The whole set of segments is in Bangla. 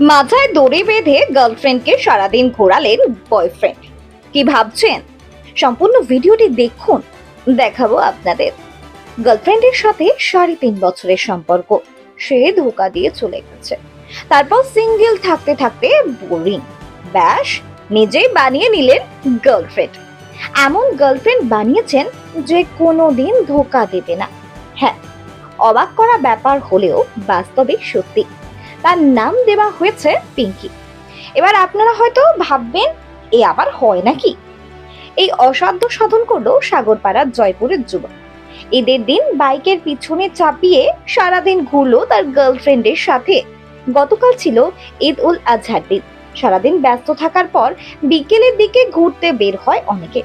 মাথায় দড়ি বেঁধে গার্লফ্রেন্ডকে সারাদিন ঘোরালেন বয়ফ্রেন্ড কি ভাবছেন? সম্পূর্ণ ভিডিওটি দেখুন, দেখাবো আপনাদের। গার্লফ্রেন্ডের সাথে সাড়ে তিন বছরের সম্পর্ক, সে ধোকা দিয়ে চলে গেছে। তারপর সিঙ্গেল থাকতে থাকতে বোরিং ব্যাস, নিজেই বানিয়ে নিলেন গার্লফ্রেন্ড এমন গার্লফ্রেন্ড বানিয়েছেন যে কোনো দিন ধোকা দেবে না। হ্যাঁ অবাক করা ব্যাপার হলেও বাস্তবে সত্যি। তার নাম দেওয়া হয়েছে পিঙ্কি। এবার আপনারা হয়তো ভাববেন, এ আবার হয় নাকি? এই অসাধ্য সাধন করল সাগরপাড়ার জয়পুরের যুবক। ঈদের দিন বাইকের পিছনে চাপিয়ে সারাদিন ঘুরলো তার গার্লফ্রেন্ডের সাথে। গতকাল ছিল ঈদ উল আজহার দিন। সারাদিন ব্যস্ত থাকার পর বিকেলের দিকে ঘুরতে বের হয় অনেকে।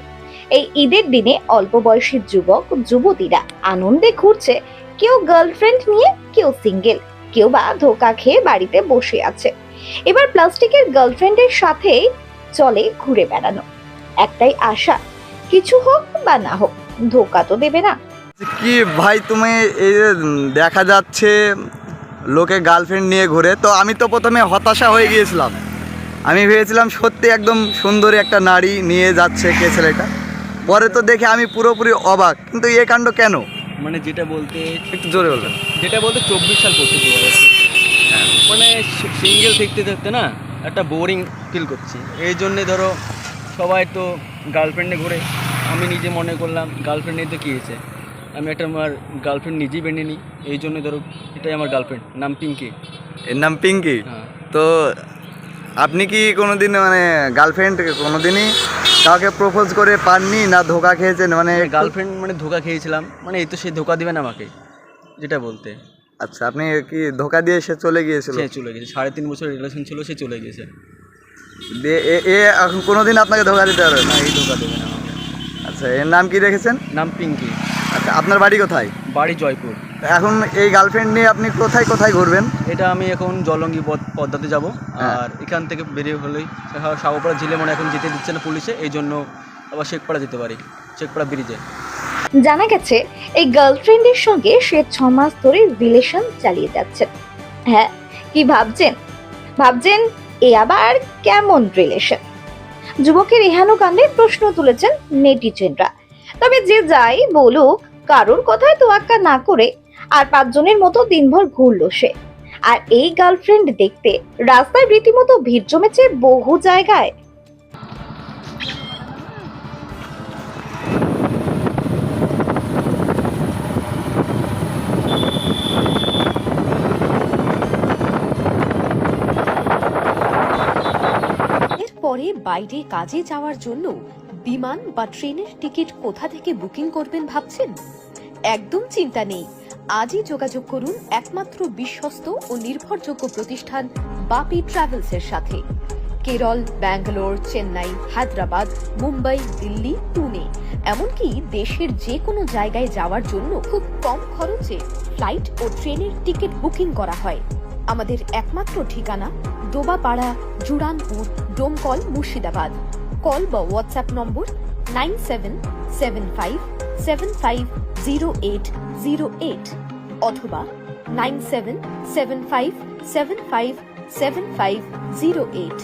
এই ঈদের দিনে অল্প বয়সী যুবক, যুবতীরা আনন্দে ঘুরছে, কেউ গার্লফ্রেন্ড নিয়ে, কেউ সিঙ্গেল কেউ বা ধোকা খেয়ে বাড়িতে বসে আছে। এবার প্লাস্টিকের গার্লফ্রেন্ডের সাথে চলে ঘুরে বেড়ানো। একটাই আশা, কিছু হোক বা না হোক, ধোকা তো দেবে না। কি ভাই, তুমি এই যে দেখা যাচ্ছে লোকে গার্লফ্রেন্ড নিয়ে ঘুরে, তো আমি তো প্রথমে হতাশা হয়ে গিয়েছিলাম। আমি ভেবেছিলাম সত্যি একদম সুন্দরী একটা নারী নিয়ে যাচ্ছে কে ছেলেটা। পরে তো দেখে আমি পুরোপুরি অবাক, কিন্তু এ কাণ্ড কেন? মানে যেটা বলতে একটু জোরে বলবেন। যেটা বলতে চব্বিশ সাল হাজার মানে সিঙ্গেল থাকতে থাকতে না একটা বোরিং ফিল করছি। এই জন্যে ধরো সবাই তো গার্লফ্রেন্ডে ঘুরে আমি নিজে মনে করলাম গার্লফ্রেন্ড তো কী হয়েছে? আমি একটা আমার গার্লফ্রেন্ড নিজেই বেঁধে নিই এই জন্য ধরো এটাই আমার গার্লফ্রেন্ড নাম পিঙ্কি। এর নাম পিঙ্কি? হ্যাঁ। তো আপনি কি কোনোদিন মানে গার্লফ্রেন্ড কোনোদিনই কাউকে প্রপোজ করে পাননি না ধোকা খেয়েছেন মানে গার্লফ্রেন্ড মানে ধোকা খেয়েছিলাম মানে এই তো সে ধোকা দিবে না আমাকে যেটা বলতে। আচ্ছা আপনি কি ধোকা দিয়ে সে চলে গিয়েছিল? সে চলে গেছে সাড়ে তিন বছর রিলেশন ছিল সে চলে গেছে দিয়ে এ- এখন কোনোদিন আপনাকে ধোকা দিতে পারবে না এই ধোকা দেবে না আচ্ছা এর নাম কি রেখেছেন? নাম পিঙ্কি। আচ্ছা আপনার বাড়ি কোথায়? বাড়ি জয়পুর। এখন এই গার্লফ্রেন্ড নিয়ে আপনি কোথায় কোথায় ঘুরবেন? এটা আমি এখন জলঙ্গি পদ পদ্মাতে যাব। হ্যাঁ। আর এখান থেকে বেরিয়ে হলেই সাগরপাড়া ঝিলে মানে এখন যেতে দিচ্ছে না পুলিশে এই জন্য আবার শেখপাড়া যেতে পারি শেখপাড়া ব্রিজে। জানা গেছে এই গার্লফ্রেন্ডের সঙ্গে সে ছ মাস ধরে রিলেশন চালিয়ে যাচ্ছে। হ্যাঁ কি ভাবছেন? ভাবছেন এ আবার কেমন রিলেশন? যুবকের এহানো কাণ্ডে প্রশ্ন তুলেছেন নেটিজেনরা। তবে যে যাই বলুক কারোর কথায় তোয়াক্কা না করে আর পাঁচজনের মতো দিনভর ঘুরলো সে। আর এই গার্লফ্রেন্ড দেখতে রাস্তায় রীতিমতো ভিড় জমেছে বহু জায়গায়। এরপরে বাইরে কাজে যাওয়ার জন্য বিমান বা ট্রেনের টিকিট কোথা থেকে বুকিং করবেন ভাবছেন? একদম চিন্তা নেই। আজই যোগাযোগ করুন একমাত্র বিশ্বস্ত ও নির্ভরযোগ্য প্রতিষ্ঠান বাপি ট্রাভেলসের সাথে। কেরল, ব্যাঙ্গালোর, চেন্নাই, হায়দ্রাবাদ, মুম্বাই, দিল্লি, পুনে। এমনকি দেশের যে কোনো জায়গায় যাওয়ার জন্য খুব কম খরচে ফ্লাইট ও ট্রেনের টিকিট বুকিং করা হয়। আমাদের একমাত্র ঠিকানা ডোবাপাড়া জুরানপুর, ডোমকল, মুর্শিদাবাদ। কল বা WhatsApp number nine seven seven five seven five zero eight zero eight অথবা nine seven seven five seven five seven five zero eight